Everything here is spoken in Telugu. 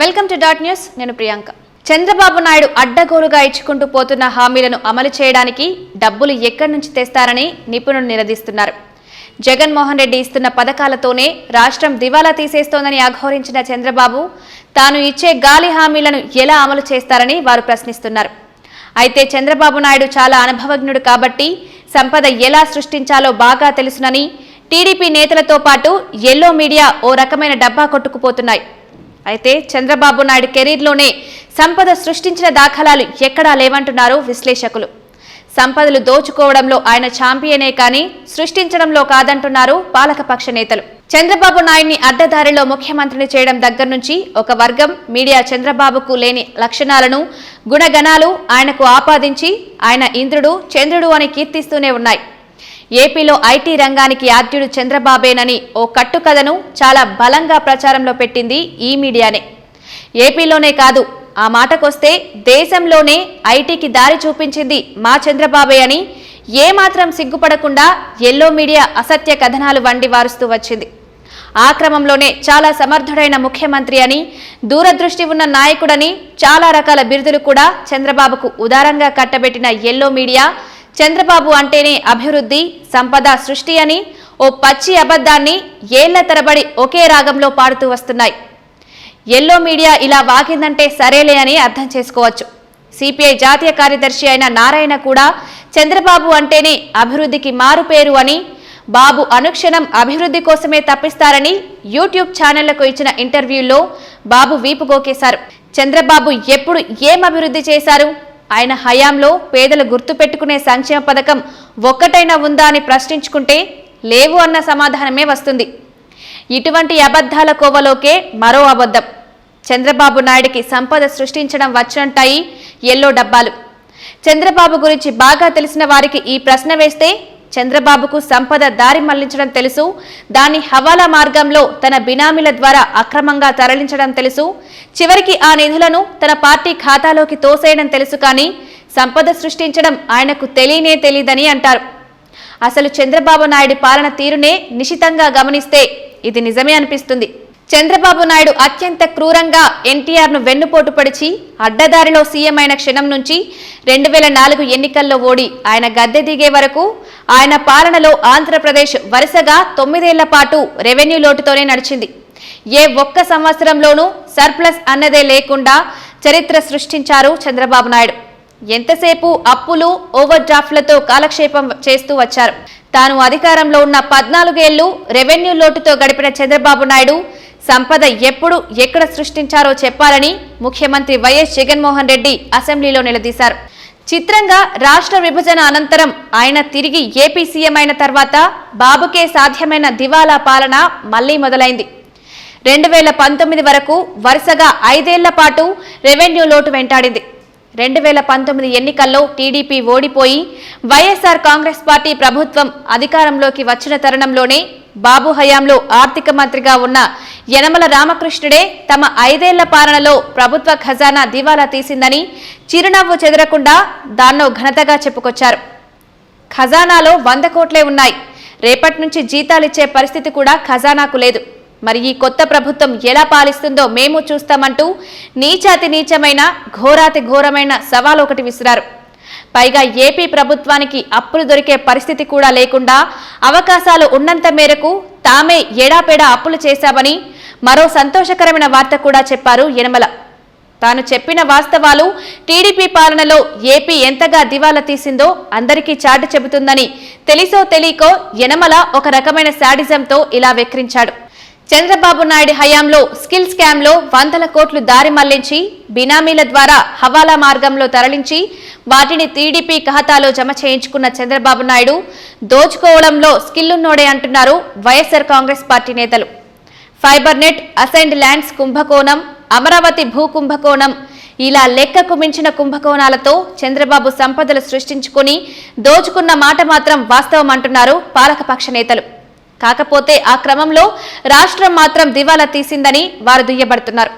Welcome to dot news. నేను ప్రియాంక. చంద్రబాబు నాయుడు అడ్డగోలుగా ఇచ్చుకుంటూ పోతున్న హామీలను అమలు చేయడానికి డబ్బులు ఎక్కడి నుంచి తెస్తారని నిపుణులు నిలదీస్తున్నారు జగన్మోహన్ రెడ్డి ఇస్తున్న పథకాలతోనే రాష్ట్రం దివాలా తీసేస్తోందని అఘోరించిన చంద్రబాబు తాను ఇచ్చే గాలి హామీలను ఎలా అమలు చేస్తారని వారు ప్రశ్నిస్తున్నారు. అయితే చంద్రబాబు నాయుడు చాలా అనుభవజ్ఞుడు కాబట్టి సంపద ఎలా సృష్టించాలో బాగా తెలుసునని టీడీపీ నేతలతో పాటు ఎల్లో మీడియా ఓ రకమైన డబ్బా కొట్టుకుపోతున్నాయి. అయితే చంద్రబాబు నాయుడు కెరీర్లోనే సంపద సృష్టించిన దాఖలాలు ఎక్కడా లేవంటున్నారు విశ్లేషకులు. సంపదలు దోచుకోవడంలో ఆయన ఛాంపియనే కానీ సృష్టించడంలో కాదంటున్నారు పాలకపక్ష నేతలు. చంద్రబాబు నాయుడిని అడ్డదారిలో ముఖ్యమంత్రిని చేయడం దగ్గర నుంచి ఒక వర్గం మీడియా చంద్రబాబుకు లేని లక్షణాలను గుణగణాలు ఆయనకు ఆపాదించి ఆయన ఇంద్రుడు చంద్రుడు అని కీర్తిస్తూనే ఉన్నాయి. ఏపీలో ఐటీ రంగానికి ఆద్యుడు చంద్రబాబేనని ఓ కట్టుకథను చాలా బలంగా ప్రచారంలో పెట్టింది ఈ మీడియానే. ఏపీలోనే కాదు ఆ మాటకొస్తే దేశంలోనే ఐటీకి దారి చూపించింది మా చంద్రబాబే అని ఏమాత్రం సిగ్గుపడకుండా ఎల్లో మీడియా అసత్య కథనాలు వండి వారుస్తూ వచ్చింది. ఆ క్రమంలోనే చాలా సమర్థుడైన ముఖ్యమంత్రి అని దూరదృష్టి ఉన్న నాయకుడని చాలా రకాల బిరుదులు కూడా చంద్రబాబుకు ఉదారంగా కట్టబెట్టిన ఎల్లో మీడియా చంద్రబాబు అంటేనే అభివృద్ధి సంపద సృష్టి అని ఓ పచ్చి అబద్ధాన్ని ఏళ్ళ తరబడి ఒకే రాగంలో పాడుతూ వస్తున్నాయి. ఎల్లో మీడియా ఇలా వాగిందంటే సరేలే అని అర్థం చేసుకోవచ్చు. సిపిఐ జాతీయ కార్యదర్శి అయిన నారాయణ కూడా చంద్రబాబు అంటేనే అభివృద్ధికి మారుపేరు అని బాబు అనుక్షణం అభివృద్ధి కోసమే తప్పిస్తారని యూట్యూబ్ ఛానళ్ళకు ఇచ్చిన ఇంటర్వ్యూలో బాబు వీపు గోకేశారు చంద్రబాబు ఎప్పుడు ఏం అభివృద్ధి చేశారు? ఆయన హయాంలో పేదలు గుర్తుపెట్టుకునే సంక్షేమ పథకం ఒక్కటైనా ఉందా అని ప్రశ్నించుకుంటే లేవు అన్న సమాధానమే వస్తుంది. ఇటువంటి అబద్ధాల కోవలోకే మరో అబద్ధం. చంద్రబాబు నాయుడికి సంపద సృష్టించడం వచ్చంటాయి ఎల్లో డబ్బాలు. చంద్రబాబు గురించి బాగా తెలిసిన వారికి ఈ ప్రశ్న వేస్తే చంద్రబాబుకు సంపద దారి మళ్ళించడం తెలుసు. దాన్ని హవాలా మార్గంలో తన బినామీల ద్వారా అక్రమంగా తరలించడం తెలుసు. చివరికి ఆ నిధులను తన పార్టీ ఖాతాలోకి తోసేయడం తెలుసు కానీ సంపద సృష్టించడం ఆయనకు తెలియనే తెలియదని అంటారు. అసలు చంద్రబాబు నాయుడు పాలన తీరునే నిశితంగా గమనిస్తే ఇది నిజమే అనిపిస్తుంది. చంద్రబాబు నాయుడు అత్యంత క్రూరంగా ఎన్టీఆర్ను వెన్నుపోటు పడిచి అడ్డదారిలో సీఎం అయిన క్షణం నుంచి రెండు వేల నాలుగు ఎన్నికల్లో ఓడి. ఆయన గద్దె దిగే వరకు ఆయన పాలనలో ఆంధ్రప్రదేశ్ వరుసగా తొమ్మిదేళ్ళ పాటు రెవెన్యూ లోటుతోనే నడిచింది. ఏ ఒక్క సంవత్సరంలోనూ సర్ప్లస్ అన్నదే లేకుండా చరిత్ర సృష్టించారు చంద్రబాబు నాయుడు. ఎంతసేపు అప్పులు ఓవర్ డ్రాఫ్ట్లతో కాలక్షేపం చేస్తూ వచ్చారు. తాను అధికారంలో ఉన్న పద్నాలుగేళ్ళు రెవెన్యూ లోటుతో గడిపిన చంద్రబాబు నాయుడు సంపద ఎప్పుడు ఎక్కడ సృష్టించారో చెప్పాలని ముఖ్యమంత్రి వైఎస్ జగన్మోహన్ రెడ్డి అసెంబ్లీలో నిలదీశారు. చిత్రంగా రాష్ట్ర విభజన అనంతరం ఆయన తిరిగి ఏపీ సీఎం అయిన తర్వాత బాబుకే సాధ్యమైన దివాలా పాలన మళ్ళీ మొదలైంది. రెండు వేల పంతొమ్మిది వరకు వరుసగా ఐదేళ్ళ పాటు రెవెన్యూ లోటు వెంటాడింది. రెండు వేల పంతొమ్మిది ఎన్నికల్లో టీడీపీ ఓడిపోయి వైఎస్ఆర్ కాంగ్రెస్ పార్టీ ప్రభుత్వం అధికారంలోకి వచ్చిన తరుణంలోనే బాబు హయాంలో ఆర్థిక మంత్రిగా ఉన్న యనమల రామకృష్ణుడే తమ ఐదేళ్ళ పాలనలో ప్రభుత్వ ఖజానా దివాలా తీసిందని చిరునవ్వు చెదరకుండా దాన్నో ఘనతగా చెప్పుకొచ్చారు. ఖజానాలో వంద కోట్లే ఉన్నాయి. రేపటి నుంచి జీతాలిచ్చే పరిస్థితి కూడా ఖజానాకు లేదు. మరి ఈ కొత్త ప్రభుత్వం ఎలా పాలిస్తుందో మేము చూస్తామంటూ నీచాతి నీచమైన ఘోరాతి ఘోరమైన సవాల్ ఒకటి విసిరారు. పైగా ఏపీ ప్రభుత్వానికి అప్పులు దొరికే పరిస్థితి కూడా లేకుండా అవకాశాలు ఉన్నంత మేరకు తామే ఏడాపేడా అప్పులు చేశామని మరో సంతోషకరమైన వార్త కూడా చెప్పారు యనమల. తాను చెప్పిన వాస్తవాలు టీడీపీ పాలనలో ఏపీ ఎంతగా దివాలా తీసిందో అందరికీ చాటు చెబుతుందని తెలిసో తెలియకో యనమల ఒక రకమైన శాడిజంతో ఇలా వెక్రించాడు. చంద్రబాబు నాయుడు హయాంలో స్కిల్ స్కామ్లో వందల కోట్లు దారి మళ్ళించి బినామీల ద్వారా హవాలా మార్గంలో తరలించి వాటిని టీడీపీ ఖాతాలో జమ చేయించుకున్న చంద్రబాబు నాయుడు దోచుకోవడంలో స్కిల్లున్నోడే అంటున్నారు వైఎస్ఆర్ కాంగ్రెస్ పార్టీ నేతలు. ఫైబర్ నెట్ అసైన్డ్ ల్యాండ్స్ కుంభకోణం అమరావతి భూ కుంభకోణం ఇలా లెక్కకు మించిన కుంభకోణాలతో చంద్రబాబు సంపదలు సృష్టించుకుని దోచుకున్న మాట మాత్రం వాస్తవం అంటున్నారు పాలకపక్ష నేతలు. కాకపోతే ఆ క్రమంలో రాష్ట్రం మాత్రం దివాలా తీసిందని వారు దుయ్యబడుతున్నారు.